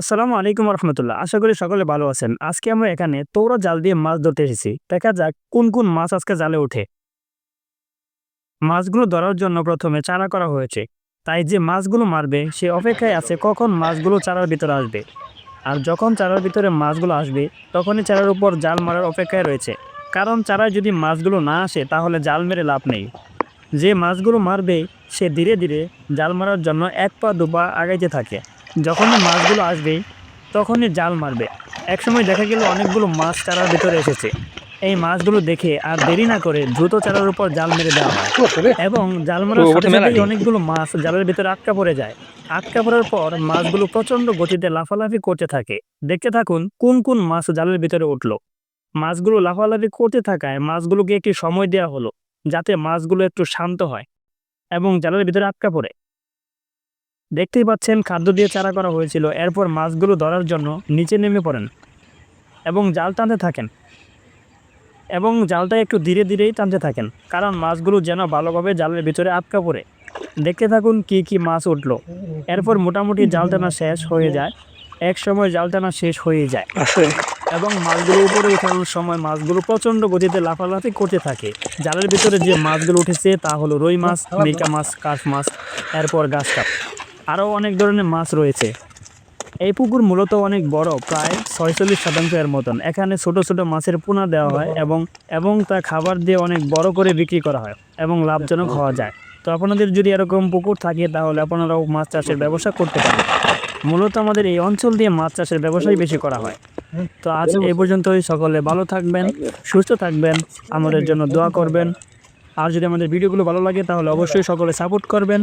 আসসালামু আলাইকুম রহমতুল্লাহ। আশা করি সকলে ভালো আছেন। আজকে আমরা এখানে তৌরা জাল দিয়ে মাছ ধরতে এসেছি। দেখা যাক কোন কোন মাছ আজকে জালে ওঠে। মাছগুলো ধরার জন্য প্রথমে চারা করা হয়েছে। তাই যে মাছগুলো মারবে, সে অপেক্ষায় আছে কখন মাছগুলো চারার ভিতরে আসবে। আর যখন চারার ভিতরে মাছগুলো আসবে, তখনই চারার উপর জাল মারার অপেক্ষায় রয়েছে। কারণ চারায় যদি মাছগুলো না আসে, তাহলে জাল মেরে লাভ নেই। যে মাছগুলো মারবে, সে ধীরে ধীরে জাল মারার জন্য এক পা, দু পা আগাইতে থাকে। যখনই মাছগুলো আসবে তখনই জাল মারবে। একসময় দেখা গেল অনেকগুলো মাছ চারার ভিতরে এসেছে। এই মাছগুলো দেখে আর দেরি না করে দ্রুত চারার উপর জাল মেরে দেওয়া হয়। এবং জাল মারার সাথে সাথেই অনেকগুলো মাছ জালের ভিতরে আটকা পড়ে যায়। আটকা পড়ার পর মাছগুলো প্রচণ্ড গতিতে লাফালাফি করতে থাকে। দেখতে থাকুন কোন কোন মাছ জালের ভিতরে উঠল। মাছগুলো লাফালাফি করতে থাকায় মাছগুলোকে একটি সময় দেওয়া হলো যাতে মাছগুলো একটু শান্ত হয় এবং জালের ভিতরে আটকা পড়ে। দেখতেই পাচ্ছেন খাদ্য দিয়ে চারা করা হয়েছিল। এরপর মাছগুলো ধরার জন্য নিচে নেমে পড়েন এবং জাল টানতে থাকেন এবং জালটা একটু ধীরে ধীরেই টানতে থাকেন কারণ মাছগুলো যেন ভালোভাবে জালের ভিতরে আটকা পড়ে। দেখতে থাকুন কি কি মাছ উঠল। এরপর মোটামুটি জাল টানা শেষ হয়ে যায়। এক সময় জাল টানা শেষ হয়ে যায় এবং মাছগুলো উপরে উঠানোর সময় মাছগুলো প্রচণ্ড গতিতে লাফালাফি করতে থাকে। জালের ভিতরে যে মাছগুলো উঠেছে তা হলো রুই মাছ মিরকা মাছ কাঠ মাছ এরপর গাছ কাপ। আরও অনেক ধরনের মাছ রয়েছে। এই পুকুর মূলত অনেক বড়, প্রায় ছয়চল্লিশ শতাংশ এর মতন। এখানে ছোট ছোট মাছের পোনা দেওয়া হয় এবং এবং তা খাবার দিয়ে অনেক বড় করে বিক্রি করা হয় এবং লাভজনক হওয়া যায়। তো আপনাদের যদি এরকম পুকুর থাকে, তাহলে আপনারাও মাছ চাষের ব্যবসা করতে পারেন। মূলত আমাদের এই অঞ্চল দিয়ে মাছ চাষের ব্যবসাই বেশি করা হয়। তো আজ এই পর্যন্তই। সকলে ভালো থাকবেন, সুস্থ থাকবেন, আমাদের জন্য দোয়া করবেন। আর যদি আমাদের ভিডিওগুলো ভালো লাগে, তাহলে অবশ্যই সকলে সাপোর্ট করবেন।